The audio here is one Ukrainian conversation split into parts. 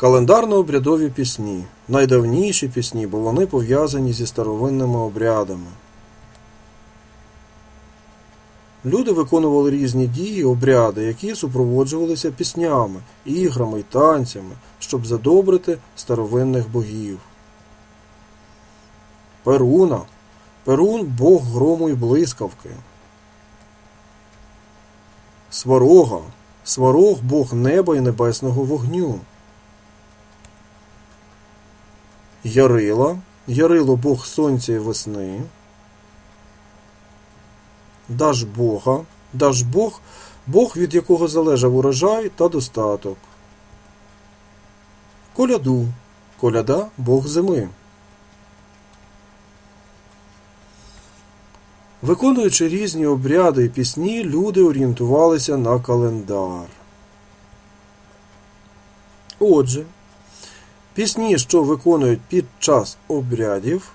Календарно-обрядові пісні. Найдавніші пісні, бо вони пов'язані зі старовинними обрядами. Люди виконували різні дії, обряди, які супроводжувалися піснями, іграми й танцями, щоб задобрити старовинних богів. Перуна. Перун бог грому й блискавки. Сварога. Сварог бог неба й небесного вогню. Ярила. Ярило бог сонця і весни. Дажбога. Дажбог бог, від якого залежав урожай та достаток. Коляду. Коляда бог зими. Виконуючи різні обряди і пісні, люди орієнтувалися на календар. Отже, пісні, що виконують під час обрядів,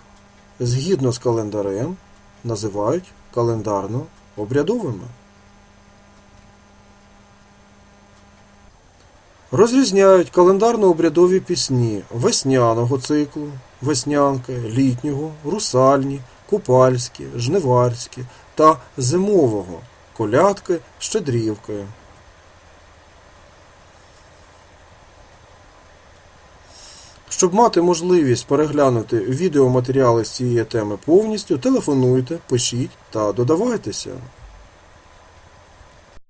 згідно з календарем, називають календарно-обрядовими. Розрізняють календарно-обрядові пісні весняного циклу, веснянки, літнього, русальні, купальські, жниварські та зимового колядки, щедрівки. Щоб мати можливість переглянути відеоматеріали з цієї теми повністю, телефонуйте, пишіть та додавайтеся.